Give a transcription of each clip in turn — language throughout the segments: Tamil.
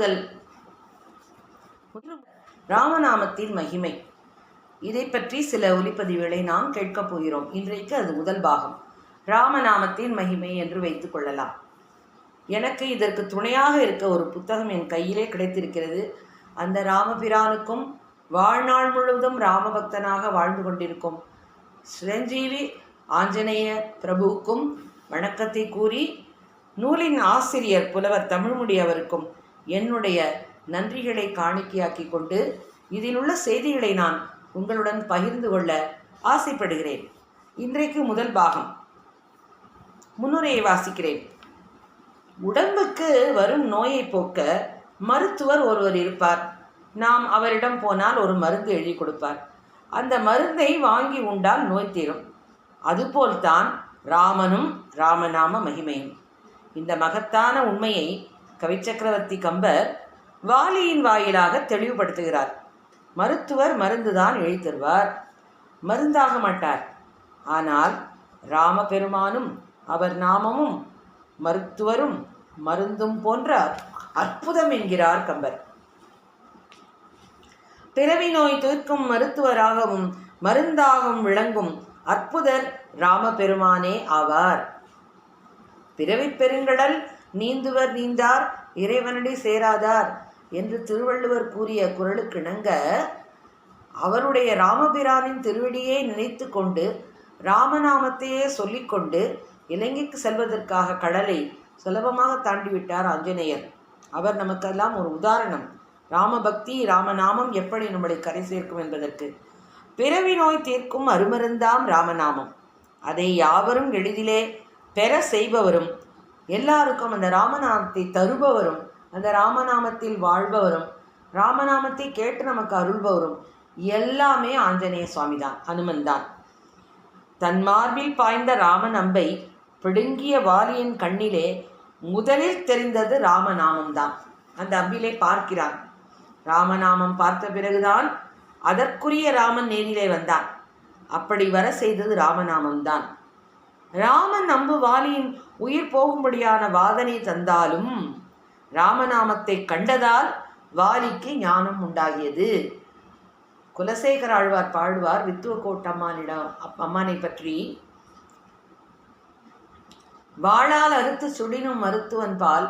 முதல் ராமநாமத்தின் மகிமை. இதை பற்றி சில ஒலிப்பதிவுகளை நாம் கேட்கப் போகிறோம். இன்றைக்கு அது முதல் பாகம். ராமநாமத்தின் மகிமை என்று வைத்துக் கொள்ளலாம். எனக்கு இதற்கு துணையாக இருக்க ஒரு புத்தகம் என் கையிலே கிடைத்திருக்கிறது. அந்த ராமபிரானுக்கும் வாழ்நாள் முழுவதும் ராமபக்தனாக வாழ்ந்து கொண்டிருக்கும் சிரஞ்சீவி ஆஞ்சநேய பிரபுவுக்கும் வணக்கத்தை கூறி நூலின் ஆசிரியர் புலவர் தமிழ்மொழி அவருக்கும் என்னுடைய நன்றிகளை காணிக்கையாக்கி கொண்டு இதில் உள்ள செய்திகளை நான் உங்களுடன் பகிர்ந்து கொள்ள ஆசைப்படுகிறேன். இன்றைக்கு முதல் பாகம். முன்னுரையை வாசிக்கிறேன். உடம்புக்கு வரும் நோயை போக்க மருத்துவர் ஒருவர் இருப்பார். நாம் அவரிடம் போனால் ஒரு மருந்து எழுதி கொடுப்பார். அந்த மருந்தை வாங்கி உண்டால் நோய் தீரும். அதுபோல்தான் ராமனும் ராமநாம மகிமையும். இந்த மகத்தான உண்மையை கவிச்சக்கரவர்த்தி கம்பர் வாலியின் வாயிலாக தெளிவுபடுத்துகிறார். மருத்துவர் மருந்துதான் எழுதிருவார் மருந்தாக மாட்டார். ஆனால் ராமபெருமானும் அவர் நாமமும் மருத்துவரும் மருந்தும் போன்ற அற்புதம் என்கிறார் கம்பர். பிறவி நோய் தீர்க்கும் மருத்துவராகவும் மருந்தாகவும் விளங்கும் அற்புதர் ராமபெருமானே ஆவார். பிறவிப் பெருங்கடல் நீந்துவர் நீந்தார் இறைவனடி சேராதார் என்று திருவள்ளுவர் கூறிய குரலுக்கிணங்க அவருடைய ராமபிரானின் திருவடியை நினைத்து கொண்டு ராமநாமத்தையே சொல்லிக்கொண்டு இலங்கைக்கு செல்வதற்காக கடலை சுலபமாக தாண்டிவிட்டார் ஆஞ்சநேயர். அவர் நமக்கெல்லாம் ஒரு உதாரணம். ராமபக்தி ராமநாமம் எப்படி நம்மளை கரை சேர்க்கும் என்பதற்கு. பிறவி நோய் தீர்க்கும் அருமருந்தாம் ராமநாமம். அதை யாவரும் எளிதிலே பெற செய்பவரும் எல்லாருக்கும் அந்த ராமநாமத்தை தருபவரும் அந்த ராமநாமத்தில் வாழ்பவரும் ராமநாமத்தை கேட்டு நமக்கு அருள்பவரும் எல்லாமே ஆஞ்சநேய சுவாமி தான் ஹனுமன் தான் தன் மார்பில் பாய்ந்த ராமன் அம்பை பிடுங்கிய வாலியின் கண்ணிலே முதலில் தெரிந்தது ராமநாமம் தான் அந்த அம்பிலே பார்க்கிறான். ராமநாமம் பார்த்த பிறகுதான் அதற்குரிய ராமன் நேரிலே வந்தான். அப்படி வர செய்தது ராமநாமம் தான் ராமன் அம்புவாலியின் உயிர் போகும்படியான வாதனை தந்தாலும் ராமநாமத்தை கண்டதால் வாலிக்கு ஞானம் உண்டாகியது. குலசேகர ஆழ்வார் பாடுவார் வித்துவக்கோட்டம்மானிடம் அப் அம்மானை பற்றி. வாழால் அறுத்து சுடினும் மருத்துவன் பால்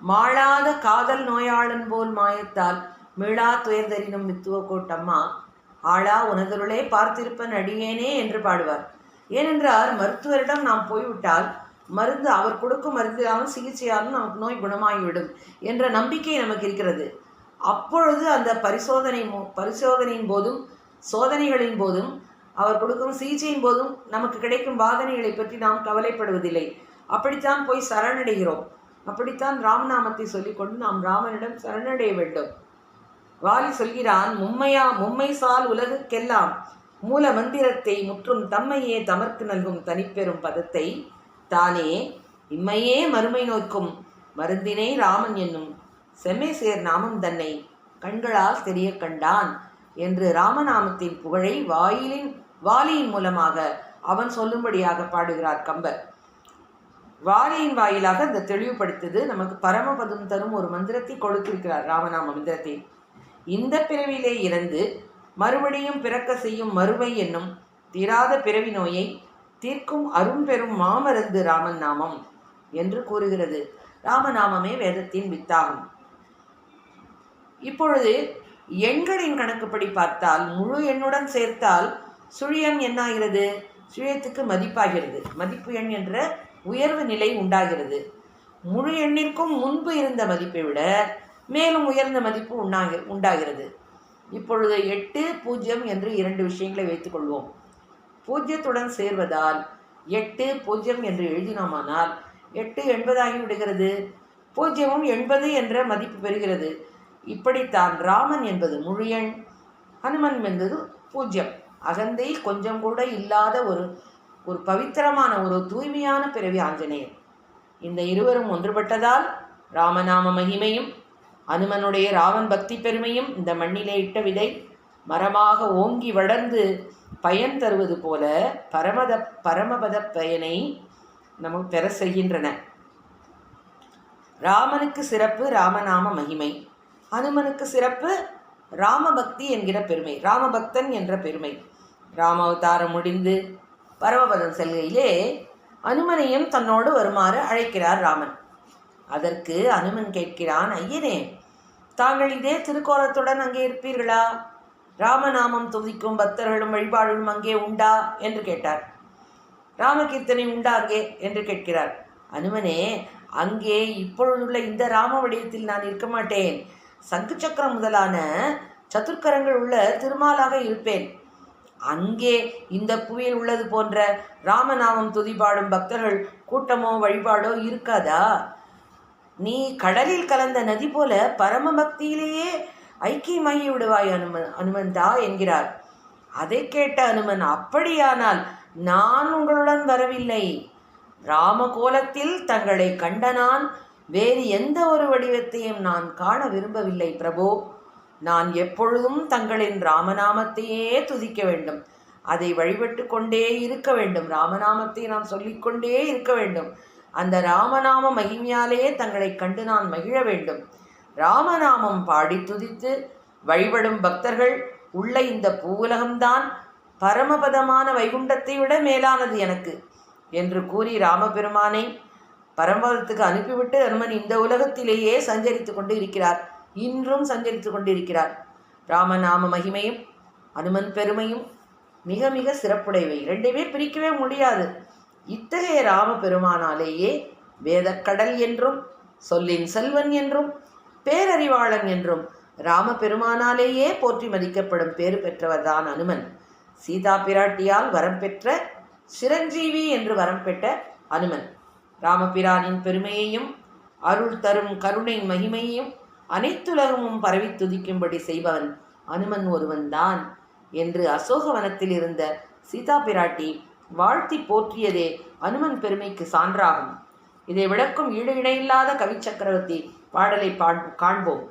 மாளாத காதல் நோயாளன் போல் மாயத்தால் மீளா துயர்தரினும் வித்துவக்கோட்டம்மா ஆளா உனதருளே பார்த்திருப்பன் அடியேனே என்று பாடுவார். ஏனென்றால் மருத்துவரிடம் நாம் போய்விட்டால் மருந்து அவர் கொடுக்கும் மருந்தாலும் சிகிச்சையாலும் நமக்கு நோய் குணமாகிவிடும் என்ற நம்பிக்கை நமக்கு இருக்கிறது. அப்பொழுது அந்த பரிசோதனை பரிசோதனையின் போதும் சோதனைகளின் போதும் அவர் கொடுக்கும் சிகிச்சையின் போதும் நமக்கு கிடைக்கும் வாதனைகளை பற்றி நாம் கவலைப்படுவதில்லை. அப்படித்தான் போய் சரணடைகிறோம். அப்படித்தான் ராம்நாமத்தை சொல்லிக்கொண்டு நாம் ராமனிடம் சரணடைய வேண்டும். வாலி சொல்கிறான் மும்மையா மும்மை சால் உலகுக்கெல்லாம் மூல மந்திரத்தை முற்றும் தம்மையே தமர்க்கு நல்கும் தனிப்பெரும் பதத்தை தானே இம்மையே மறுமை நோக்கும் மருந்தினை ராமன் என்னும் செம்மை சேர் நாமம் தன்னை கண்களால் தெரிய கண்டான் என்று ராமநாமத்தின் புகழை வாயிலின் வாலியின் மூலமாக அவன் சொல்லும்படியாக பாடுகிறார் கம்பர். வாலியின் வாயிலாக அந்த தெளிவுபடுத்தது நமக்கு பரமபதம் தரும் ஒரு மந்திரத்தை கொடுத்திருக்கிறார் ராமநாம மந்திரத்தை இந்த பிறவிலே இறந்து மறுபடியும் பிறக்க செய்யும் மறுமை என்னும் தீராத பிறவி நோயை தீர்க்கும் அரும்பெரும் மாமருந்து ராமன் நாமம் என்று கூறுகிறது. ராமநாமமே வேதத்தின் வித்தாகும். இப்பொழுது எண்களின் கணக்குப்படி பார்த்தால் முழு எண்ணுடன் சேர்த்தால் சுழியன் என்னாகிறது? சுழியத்துக்கு மதிப்பாகிறது. மதிப்பு எண் என்ற உயர்வு நிலை உண்டாகிறது. முழு எண்ணிற்கும் முன்பு இருந்த மதிப்பை விட மேலும் உயர்ந்த மதிப்பு உண்டாகி உண்டாகிறது. இப்பொழுது எட்டு பூஜ்ஜியம் என்று இரண்டு விஷயங்களை வைத்துக்கொள்வோம். பூஜ்ஜியத்துடன் சேர்வதால் எட்டு பூஜ்ஜியம் என்று எழுதினோமானால் எட்டு எண்பதாகி விடுகிறது. பூஜ்ஜியமும் எண்பது என்ற மதிப்பு பெறுகிறது. இப்படித்தான் ராமன் என்பது முழு எண் ஹனுமன் என்பது பூஜ்ஜியம். அகந்தை கொஞ்சம் கூட இல்லாத ஒரு ஒரு பவித்திரமான ஒரு தூய்மையான பிறவி ஆஞ்சநேயர். இந்த இருவரும் ஒன்றுபட்டதால் ராமநாம மகிமையும் அனுமனுடைய ராவன் பக்தி பெருமையும் இந்த மண்ணிலே இட்ட விதை மரமாக ஓங்கி வளர்ந்து பயன் தருவது போல பரமத பரமபத பயனை நமக்கு பெற செய்கின்றன. ராமனுக்கு சிறப்பு ராமநாம மகிமை. அனுமனுக்கு சிறப்பு ராமபக்தி என்கிற பெருமை. ராமபக்தன் என்ற பெருமை. ராமாவதாரம் முடிந்து பரமபதம் செல்கையிலே அனுமனையும் தன்னோடு வருமாறு அழைக்கிறார் ராமன். அதற்கு அனுமன் கேட்கிறான் ஐயனே தாங்கள் இதே திருக்கோலத்துடன் அங்கே இருப்பீர்களா? ராமநாமம் துதிக்கும் பக்தர்களும் வழிபாடுகளும் அங்கே உண்டா? என்று கேட்டார். ராமகீர்த்தனை உண்டா அங்கே? என்று கேட்கிறார். அனுமனே அங்கே இப்பொழுதுள்ள இந்த ராம வடிவத்தில் நான் இருக்க மாட்டேன். சங்கு சக்கரம் முதலான சதுர்க்கரங்கள் உள்ள திருமாலாக இருப்பேன். அங்கே இந்த புவியில் உள்ளது போன்ற ராமநாமம் துதிபாடும் பக்தர்கள் கூட்டமோ வழிபாடோ இருக்காதா? நீ கடலில் கலந்த நதி போல பரம பக்தியிலேயே ஐக்கியமாகி விடுவாய் அனுமன் அனுமந்தா என்கிறார். அதை கேட்ட அனுமன் அப்படியானால் நான் உங்களுடன் வரவில்லை. ராம கோலத்தில் தங்களை கண்ட நான் வேறு எந்த ஒரு வடிவத்தையும் நான் காண விரும்பவில்லை பிரபு. நான் எப்பொழுதும் தங்களின் ராமநாமத்தையே துதிக்க வேண்டும். அதை வழிபட்டு கொண்டே இருக்க வேண்டும். ராமநாமத்தை நான் சொல்லிக்கொண்டே இருக்க வேண்டும். அந்த ராமநாம மகிமையாலேயே தங்களை கண்டு நான் மகிழ வேண்டும். ராமநாமம் பாடி துதித்து வழிபடும் பக்தர்கள் உள்ள இந்த பூவுலகம்தான். பரமபதமான வைகுண்டத்தை விட மேலானது எனக்கு என்று கூறி ராமபெருமானை பரமபதத்துக்கு அனுப்பிவிட்டு அனுமன் இந்த உலகத்திலேயே சஞ்சரித்து கொண்டு இருக்கிறார். இன்றும் சஞ்சரித்து கொண்டு இருக்கிறார் ராமநாம மகிமையும் அனுமன் பெருமையும் மிக மிக சிறப்புடையவை. இரண்டுமே பிரிக்கவே முடியாது. இத்தகைய ராம பெருமானாலேயே வேதக்கடல் என்றும் சொல்லின் செல்வன் என்றும் பேரறிவாளன் என்றும் ராம பெருமானாலேயே போற்றி மதிக்கப்படும் பேறு பெற்றவர்தான் அனுமன். சீதா பிராட்டியால் வரம் பெற்ற சிரஞ்சீவி என்று வரம் பெற்ற அனுமன். ராமபிரானின் பெருமையையும் அருள் தரும் கருணை மகிமையையும் அனைத்துலகமும் பரவி துதிக்கும்படி செய்பவன் அனுமன் ஒருவன்தான் என்று அசோகவனத்தில் இருந்த சீதா பிராட்டி வாழ்த்தி போற்றியதே அனுமன் பெருமைக்கு சான்றாகும். இதை விளக்கும் ஈடு இணையில்லாத கவி சக்கரவர்த்தி பாடலை பாண் காண்போம்.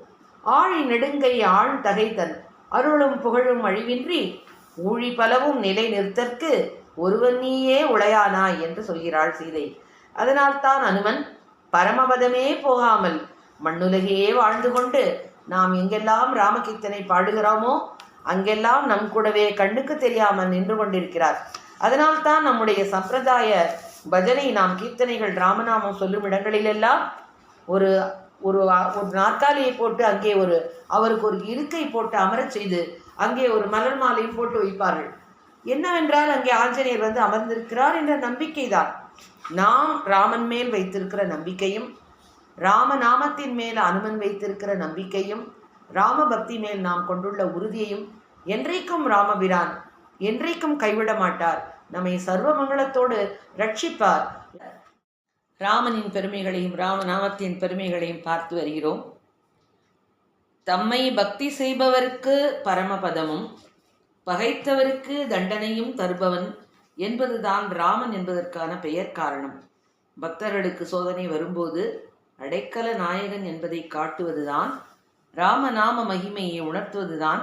ஆழி நெடுங்கை ஆண் தகைதன் அருளும் புகழும் அழிவின்றி ஊழி பலவும் நிலை நிறுத்தற்கு ஒருவன் நீயே உளையானாய் என்று சொல்கிறாள் சீதை. அதனால்தான் அனுமன் பரமபதமே போகாமல் மண்ணுலகையே வாழ்ந்து கொண்டு நாம் எங்கெல்லாம் ராமகீர்த்தனை பாடுகிறோமோ அங்கெல்லாம் நம் கூடவே கண்ணுக்கு தெரியாமல் நின்று கொண்டிருக்கிறார். அதனால்தான் நம்முடைய சம்பிரதாய பஜனை நாம் கீர்த்தனைகள் ராமநாமம் சொல்லும் இடங்களிலெல்லாம் ஒரு ஒரு ஒரு நாற்காலியை போட்டு அங்கே ஒரு அவருக்கு ஒரு இருக்கை போட்டு அமரச் செய்து அங்கே ஒரு மலர் மாலையும் போட்டு வைப்பார்கள். என்னவென்றால் அங்கே ஆஞ்சநேயர் வந்து அமர்ந்திருக்கிறார் என்ற நம்பிக்கைதான். நாம் ராமன் மேல் வைத்திருக்கிற நம்பிக்கையும் ராமநாமத்தின் மேல் அனுமன் வைத்திருக்கிற நம்பிக்கையும் ராம பக்தி மேல் நாம் கொண்டுள்ள உறுதியையும் என்றைக்கும் ராமபிரான் என்றைக்கும் கைவிட மாட்டார். நம்மை சர்வ மங்களத்தோடு ரட்சிப்பார். ராமனின் பெருமைகளையும் ராமநாமத்தின் பெருமைகளையும் பார்த்து வருகிறோம். தம்மை பக்தி செய்பவருக்கு பரமபதமும் பகைத்தவருக்கு தண்டனையும் தருபவன் என்பதுதான் ராமன் என்பதற்கான பெயர் காரணம். பக்தர்களுக்கு சோதனை வரும்போது அடைக்கல நாயகன் என்பதை காட்டுவதுதான் ராமநாம மகிமையை உணர்த்துவதுதான்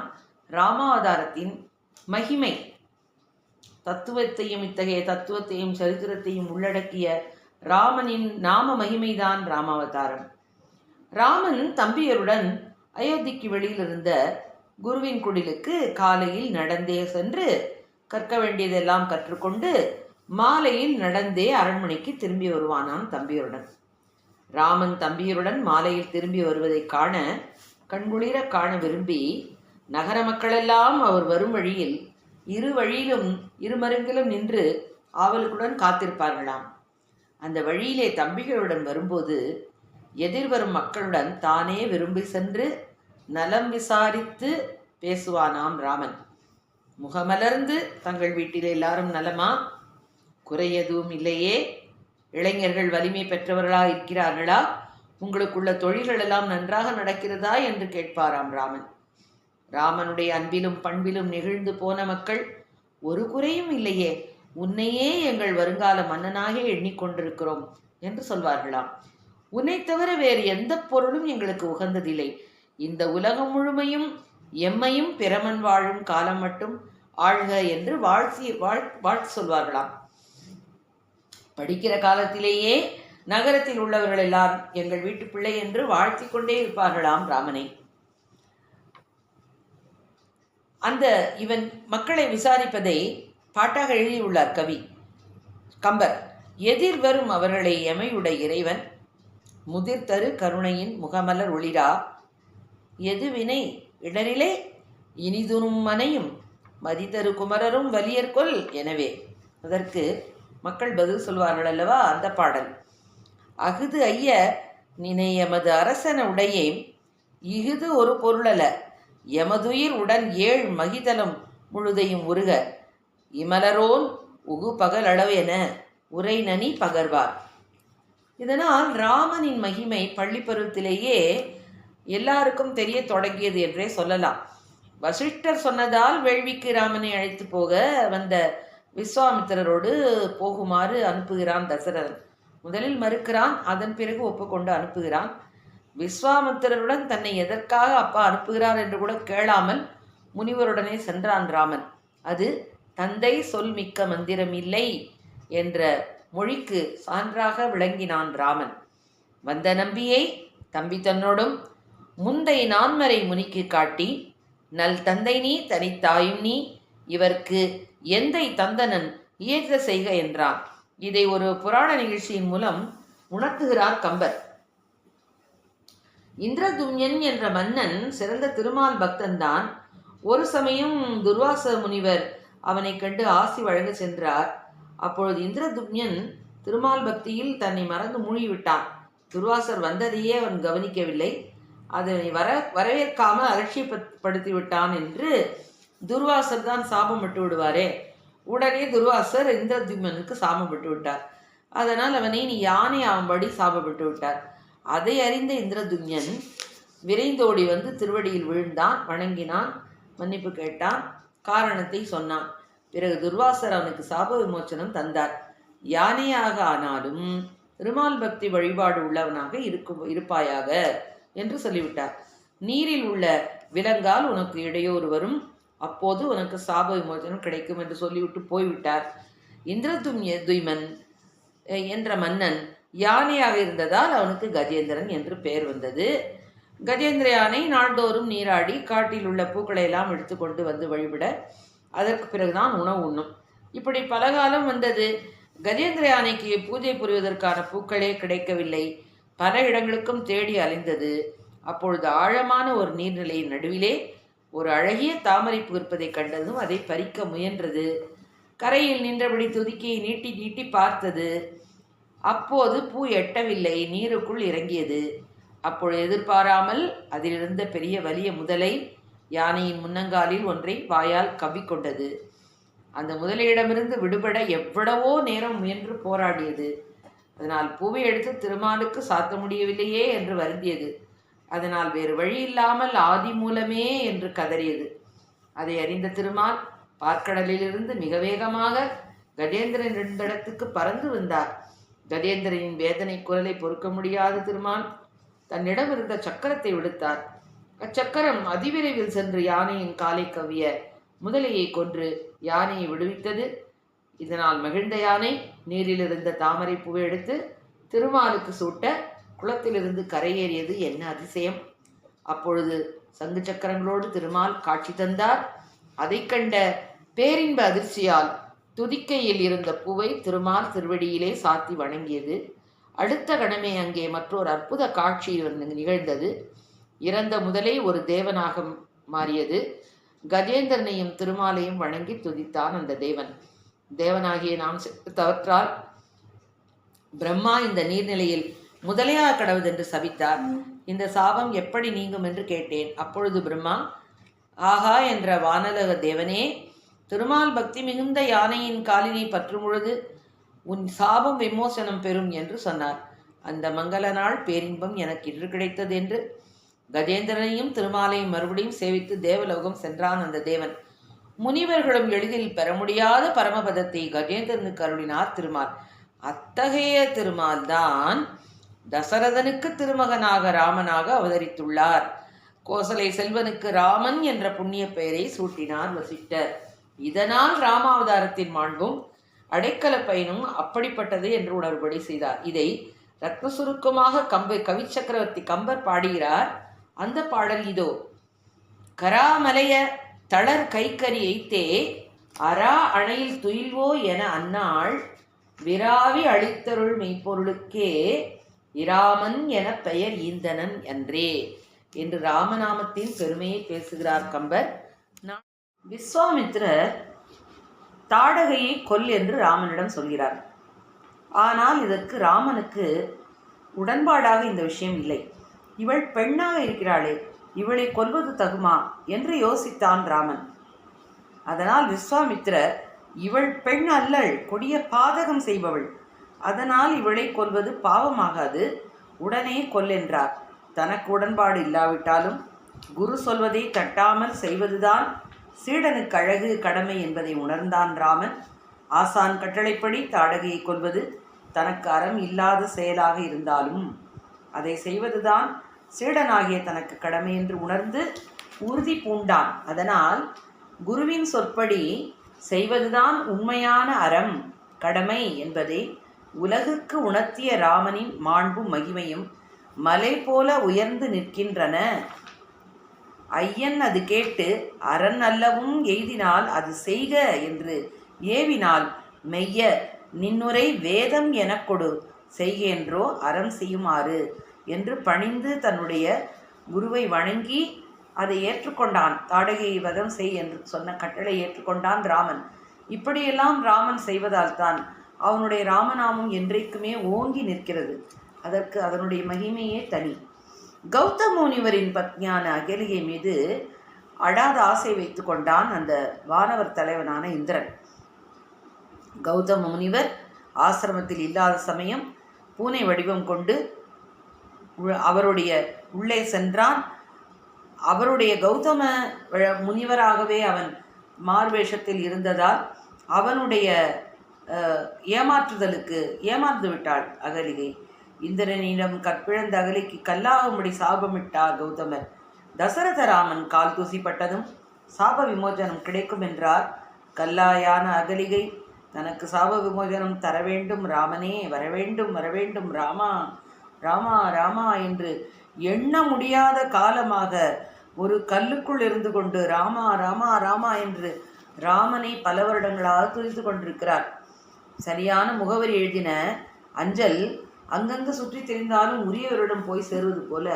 ராமாவதாரத்தின் மகிமை. தத்துவத்தையும் இத்தகைய தத்துவத்தையும் சரித்திரத்தையும் உள்ளடக்கிய ராமனின் நாம மகிமைதான் ராமாவதாரம். ராமன் தம்பியருடன் அயோத்திக்கு வெளியில் இருந்த குருவின் குடிலுக்கு காலையில் நடந்தே சென்று கற்க வேண்டியதெல்லாம் கற்றுக்கொண்டு மாலையில் நடந்தே அரண்மனைக்கு திரும்பி வருவானான் தம்பியருடன். ராமன் தம்பியருடன் மாலையில் திரும்பி வருவதை காண கண்குளிர காண விரும்பி நகர மக்களெல்லாம் அவர் வரும் வழியில் இரு வழியிலும் இருமருங்கிலும் நின்று ஆவலுக்குடன் காத்திருப்பார்களாம். அந்த வழியிலே தம்பிகளுடன் வரும்போது எதிர்வரும் மக்களுடன் தானே விரும்பி சென்று நலம் விசாரித்து பேசுவானாம் ராமன். முகமலர்ந்து தங்கள் வீட்டில் எல்லாரும் நலமா? குறை எதுவும் இல்லையே. இளைஞர்கள் வலிமை பெற்றவர்களா இருக்கிறார்களா? உங்களுக்குள்ள தொழில்கள் எல்லாம் நன்றாக நடக்கிறதா? என்று கேட்பாராம் ராமன். ராமனுடைய அன்பிலும் பண்பிலும் நெகிழ்ந்து போன மக்கள் ஒரு குறையும் இல்லையே. உன்னையே எங்கள் வருங்கால மன்னனாக எண்ணிக்கொண்டிருக்கிறோம் என்று சொல்வார்களாம். உன்னை தவிர வேறு எந்த பொருளும் எங்களுக்கு உகந்ததில்லை. இந்த உலகம் முழுமையும் எம்மையும் பிறமன் வாழும் காலம் மட்டும் ஆழ்க என்று வாழ்த்தி வாழ் வாழ்த்து சொல்வார்களாம். படிக்கிற காலத்திலேயே நகரத்தில் உள்ளவர்கள் எல்லாம் எங்கள் வீட்டு பிள்ளை என்று வாழ்த்திக் கொண்டே இருப்பார்களாம் ராமனை. அந்த இவன் மக்களை விசாரிப்பதை பாட்டாக எழுதியுள்ளார் கவி. கம்பர் எதிர் வரும் அவர்களை எமையுடைய இறைவன் முதிர்தரு கருணையின் முகமலர் ஒளிரா எதுவினை இடரிலே இனிதுனும் மனையும் மதிதரு குமரரும் வலியற்கொள் எனவே. அதற்கு மக்கள் பதில் சொல்வார்கள் அல்லவா அந்த பாடல். அகுது ஐய நினை எமது அரசன உடையே இகுது ஒரு பொருளல எமதுயிர் உடன் ஏழ் மகிதலம் முழுதையும் உருக. இமலரோல் உகு பகலளவென உரை நனி பகர்வார். இதனால் ராமனின் மகிமை பள்ளிப்பருவத்திலேயே எல்லாருக்கும் தெரிய தொடங்கியது என்றே சொல்லலாம். வசிஷ்டர் சொன்னதால் வேள்விக்கு ராமனை அழைத்து போக வந்த விஸ்வாமித்திரரோடு போகுமாறு அனுப்புகிறான் தசரதன். முதலில் மறுக்கிறான் அதன் பிறகு ஒப்புக்கொண்டு அனுப்புகிறான். விஸ்வாமித்திரருடன் தன்னை எதற்காக அப்பா அனுப்புகிறார் என்று கூட கேளாமல் முனிவருடனே சென்றான் ராமன். அது தந்தை சொல் மிக்க மந்திரம் இல்லை என்ற மொழிக்கு சான்றாக விளங்கினான் ராமன். வந்த நம்பியை தம்பி தன்னோடும் முந்தை நான்மறை முனிக்கு காட்டி நல் தந்தை நீ தனித்தாயும் நீ இவர்க்கு எந்தை தந்தனன் இயற்ற செய்க என்றான். இதை ஒரு புராண நிகழ்ச்சியின் மூலம் உணர்த்துகிறார் கம்பர். இந்திரதும்யன் என்ற மன்னன் சிறந்த திருமால் பக்தன்தான். ஒரு சமயம் துர்வாச முனிவர் அவனை கண்டு ஆசி வழங்க சென்றார். அப்பொழுது இந்திரதும்யன் திருமால் பக்தியில் தன்னை மறந்து மூழ்கிவிட்டான். துர்வாசர் வந்ததையே அவன் கவனிக்கவில்லை. அதனை வர வரவேற்காம அலட்சியப்படுத்தி விட்டான் என்று துர்வாசர் தான் சாபம் விட்டு விடுவாரே. உடனே துர்வாசர் இந்திரதும்யனுக்கு சாபம் விட்டு விட்டார். அதனால் அவனை நீ யானை ஆகும்படி சாபப்பட்டு விட்டார். அதை அறிந்த இந்திரதும்யன் விரைந்தோடி வந்து திருவடியில் விழுந்தான் வணங்கினான் மன்னிப்பு கேட்டான் காரணத்தை சொன்னான். பிறகு துர்வாசர் அவனுக்கு சாப விமோச்சனம் தந்தார். யானையாக ஆனாலும் திருமால் பக்தி வழிபாடு உள்ளவனாக இருக்கும் இருப்பாயாக என்று சொல்லிவிட்டார். நீரில் உள்ள விலங்கால் உனக்கு இடையூறு வரும். அப்போது உனக்கு சாப விமோச்சனம் கிடைக்கும் என்று சொல்லிவிட்டு போய்விட்டார். இந்திரதும்ய துய்மன் என்ற மன்னன் யானையாக இருந்ததால் அவனுக்கு கஜேந்திரன் என்று பெயர் வந்தது. கஜேந்திர யானை நாள்தோறும் நீராடி காட்டில் உள்ள பூக்களை எல்லாம் எடுத்துக்கொண்டு வந்து வழிபட அதற்கு பிறகுதான் உணவு உண்ணும். இப்படி பல காலம் வந்தது. கஜேந்திர யானைக்கு பூஜை புரிவதற்கான பூக்களே கிடைக்கவில்லை. பல இடங்களுக்கும் தேடி அலைந்தது. அப்பொழுது ஆழமான ஒரு நீர்நிலையின் நடுவிலே ஒரு அழகிய தாமரைப்பு இருப்பதைக் கண்டதும் அதை பறிக்க முயன்றது. கரையில் நின்றபடி துதிக்கியை நீட்டி நீட்டி பார்த்தது. அப்போது பூ எட்டவில்லை நீருக்குள் இறங்கியது. அப்பொழுது எதிர்பாராமல் அதிலிருந்த பெரிய வலிய முதலை யானையின் முன்னங்காலில் ஒன்றை வாயால் கவ்விக்கொண்டது. அந்த முதலையிடமிருந்து விடுபட எவ்வளவோ நேரம் முயன்று போராடியது. அதனால் பூவை எடுத்து திருமாலுக்கு சாத்த முடியவில்லையே என்று வருந்தியது. அதனால் வேறு வழி இல்லாமல் ஆதி மூலமே என்று கதறியது. அதை அறிந்த திருமால் பார்க்கடலிலிருந்து மிக வேகமாக கஜேந்திரன் இருந்திடத்துக்கு பறந்து வந்தார். கஜேந்திரனின் வேதனை குரலை பொறுக்க முடியாத திருமால் தன்னிடம் இருந்த சக்கரத்தை விடுத்தார். அச்சக்கரம் அதிவிரைவில் சென்று யானையின் காலை கவ்விய முதலையை கொன்று யானையை விடுவித்தது. இதனால் மகிழ்ந்த யானை நீரிலிருந்த தாமரை பூவை எடுத்து திருமாலுக்கு சூட்ட குளத்திலிருந்து கரையேறியது என்ன அதிசயம்? அப்பொழுது சங்கு சக்கரங்களோடு திருமால் காட்சி தந்தார். அதைக் கண்ட பேரின்ப அதிர்ச்சியால் துதிக்கையில் இருந்த பூவை திருமால் திருவடியிலே சாத்தி வணங்கியது. அடுத்த கணமே அங்கே மற்றொரு அற்புத காட்சி நிகழ்ந்தது. இறந்த முதலே ஒரு தேவனாக மாறியது. கஜேந்திரனையும் திருமாலையும் வணங்கி துதித்தான் அந்த தேவன். தேவனாகிய நாம் தவற்றால் பிரம்மா இந்த நீர்நிலையில் முதலையா கடவுதென்று சபித்தார். இந்த சாபம் எப்படி நீங்கும் என்று கேட்டேன். அப்பொழுது பிரம்மா ஆஹா என்ற வானலக தேவனே திருமால் பக்தி மிகுந்த யானையின் காலினை பற்றும் பொழுது உன் சாபம் விமோசனம் பெறும் என்று சொன்னார். அந்த மங்கள நாள் பேரின்பம் எனக்கு இன்று கிடைத்தது என்று கஜேந்திரனையும் திருமாலையும் மறுபடியும் சேவித்து தேவலோகம் சென்றான் அந்த தேவன். முனிவர்களும் எளிதில் பெற முடியாத பரமபதத்தை கஜேந்திரனுக்கு அருளினார் திருமால். அத்தகைய திருமால் தான் தசரதனுக்கு திருமகனாக ராமனாக அவதரித்துள்ளார். கோசலை செல்வனுக்கு ராமன் என்ற புண்ணிய பெயரை சூட்டினார் வசிட்டர் இதனால் ராமாவதாரத்தின் மாண்பும் அடைக்கல பயனும் அப்படிப்பட்டது என்று உணர்வுபடி செய்தார். இதை ரத்ன சுருக்கமாக கம்பை கவி சக்கரவர்த்தி கம்பர் பாடுகிறார். அந்த பாடல் இதோ. கராமலைய தளர் கைக்கறி ஐத்தே அரா அணையில் துயில்வோ என அன்னாள் விராவி அளித்தருள் மெய்ப்பொருளுக்கே இராமன் என பெயர் ஈந்தனன் என்றே. என்று ராமநாமத்தின் பெருமையை பேசுகிறார் கம்பர். விஸ்வாமித்ரர் தாடகையை கொல் என்று ராமனிடம் சொல்கிறார். ஆனால் இதற்கு ராமனுக்கு உடன்பாடாக இந்த விஷயம் இல்லை. இவள் பெண்ணாக இருக்கிறாளே இவளை கொல்வது தகுமா என்று யோசித்தான் ராமன். அதனால் விஸ்வாமித்ரர் இவள் பெண் அல்லள் கொடிய பாதகம் செய்பவள். அதனால் இவளை கொல்வது பாவமாகாது உடனே கொல்லென்றார் தனக்கு உடன்பாடு இல்லாவிட்டாலும் குரு சொல்வதை தட்டாமல் செய்வதுதான் சீடனுக்கு அழகு கடமை என்பதை உணர்ந்தான் ராமன். ஆசான் கட்டளைப்படி தாடகையை கொள்வது தனக்கு அறம் இல்லாத செயலாக இருந்தாலும் அதை செய்வதுதான் சீடனாகிய தனக்கு கடமை என்று உணர்ந்து உறுதி பூண்டான். அதனால் குருவின் சொற்படி செய்வதுதான் உண்மையான அறம் கடமை என்பதை உலகுக்கு உணர்த்திய ராமனின் மாண்பும் மகிமையும் மலை போல உயர்ந்து நிற்கின்றன. ஐயன் அது கேட்டு அரண் அல்லவும் எய்தினால் அது செய்க என்று ஏவினால் மெய்ய நின்னுரை வேதம் எனக் கொடு செய்கேன்றோ அறம் செய்யுமாறு என்று பணிந்து தன்னுடைய குருவை வணங்கி அதை ஏற்றுக்கொண்டான். தாடகையை வதம் செய் என்று சொன்ன கட்டளை ஏற்றுக்கொண்டான் ராமன். இப்படியெல்லாம் ராமன் செய்வதால் தான் அவனுடைய ராமநாமம் என்றைக்குமே ஓங்கி நிற்கிறது. அதற்கு அதனுடைய மகிமையே தனி. கௌதம் முனிவரின் பத்னியான அகலிகை மீது அழாத ஆசை வைத்து கொண்டான் அந்த வானவர் தலைவனான இந்திரன். கௌதம முனிவர் ஆசிரமத்தில் இல்லாத சமயம் பூனை வடிவம் கொண்டு உ- அவருடைய உள்ளே சென்றான். அவருடைய கௌதம முனிவராகவே அவன் மார்வேஷத்தில் இருந்ததால் அவனுடைய ஏமாற்றுதலுக்கு ஏமாந்து விட்டாள் அகலிகை. இந்திரனிடம் கற்பிழந்த அகலிக்கு கல்லாகும்படி சாபமிட்டார் கௌதமர். தசரதராமன் கால் தூசிப்பட்டதும் சாப விமோசனம் கிடைக்கும் என்றார். கல்லாயான அகலிகை தனக்கு சாப விமோசனம் தர வேண்டும் ராமனே வரவேண்டும் வரவேண்டும் ராமா ராமா ராமா என்று எண்ண முடியாத காலமாக ஒரு கல்லுக்குள் இருந்து கொண்டு ராமா ராமா ராமா என்று ராமனை பல வருடங்களாக துதித்து கொண்டிருக்கிறார். சரியான முகவரி எழுதின அஞ்சல் அங்கங்கு சுற்றி தெரிந்தாலும் உரியவரிடம் போய் சேருவது போல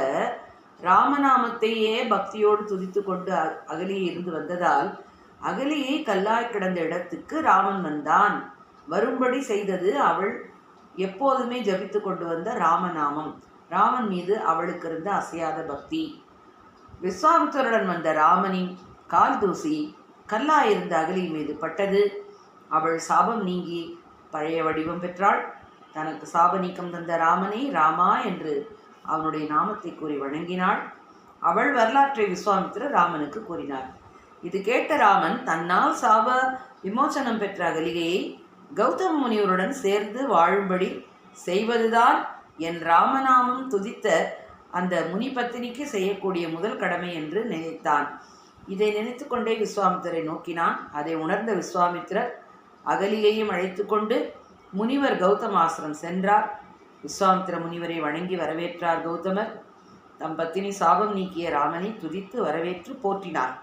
ராமநாமத்தையே பக்தியோடு துதித்து கொண்டு அ- அகலியை இருந்து வந்ததால் அகலியை கல்லாய் கிடந்த இடத்துக்கு ராமன் வந்தான். வரும்படி செய்தது அவள் எப்போதுமே ஜபித்து கொண்டு வந்த ராமநாமம். ராமன் மீது அவளுக்கு இருந்த அசையாத பக்தி. விஸ்வாமித்தருடன் வந்த ராமனின் கால் தூசி கல்லாயிருந்த அகலி மீது பட்டது. அவள் சாபம் நீங்கி பழைய வடிவம் பெற்றாள். தனக்கு சாபநீக்கம் தந்த ராமனை ராமா என்று அவனுடைய நாமத்தை கூறி வணங்கினாள். அவள் வரலாற்றை விஸ்வாமித்திர ராமனுக்கு கூறினார். இது கேட்ட ராமன் தன்னால் சாப விமோசனம் பெற்ற அகலிகையை கௌதம முனிவருடன் சேர்ந்து வாழும்படி செய்வதுதான் என் ராமநாமம் துதித்த அந்த முனி பத்தினிக்கு செய்யக்கூடிய முதல் கடமை என்று நினைத்தான். இதை நினைத்துக்கொண்டே விஸ்வாமித்திரை நோக்கினான். அதை உணர்ந்த விஸ்வாமித்திரர் அகலியையும் அழைத்து கொண்டு முனிவர் கௌதம ஆசிரம் சென்றார். விஸ்வாமித்திர முனிவரை வணங்கி வரவேற்றார் கௌதமர். தம் பத்தினி சாபம் நீக்கிய ராமனை துதித்து வரவேற்று போற்றினார்.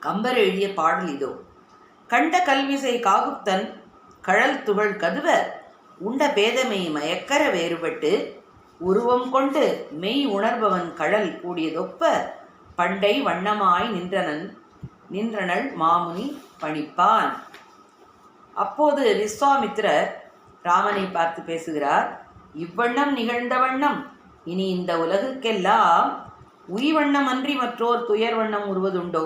கம்பர் எழுதிய பாடல் இதோ. கண்ட கல்விசை காகுப்தன் கழல் துகள் கதுவ உண்ட பேதமை மயக்கர வேறுபட்டு உருவம் கொண்டு மெய் உணர்பவன் கழல் கூடியதொப்ப பண்டை வண்ணமாய் நின்றனன் நின்றனள் மாமுனி பணிப்பான். அப்போது விஸ்வாமித்திரர் ராமனை பார்த்து பேசுகிறார் இவ்வண்ணம் நிகழ்ந்த வண்ணம். இனி இந்த உலகுக்கெல்லாம் உய்வண்ணம் அன்றி மற்றோர் துயர் வண்ணம் உருவதுண்டோ?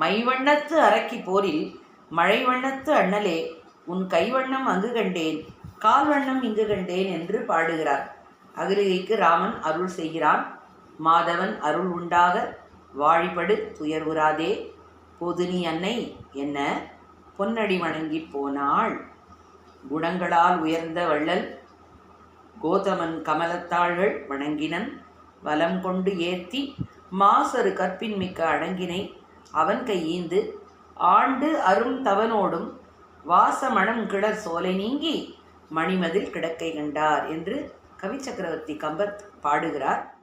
மைவண்ணத்து அரக்கி போரில் மழை வண்ணத்து அண்ணலே. உன் கைவண்ணம் அங்கு கண்டேன் கால் வண்ணம் இங்கு கண்டேன் என்று பாடுகிறார். அகிலிகைக்கு ராமன் அருள் செய்கிறான் மாதவன் அருள் உண்டாக வாழிபடு துயர் உறாதே பொதுனி அன்னை என்ன? பொன்னடி வணங்கி போனாள். குணங்களால் உயர்ந்த வள்ளல் கோதமன் கமலத்தாள்கள் வணங்கினன். வலம் கொண்டு ஏத்தி மாசரு கற்பின் மிக்க அடங்கினை அவன் கையீந்து ஆண்டு அரும் தவனோடும் வாசமணம் கிளர் சோலை நீங்கி மணிமதில் கிடக்கை கண்டார் என்று கவி சக்கரவர்த்தி கம்பத் பாடுகிறார்.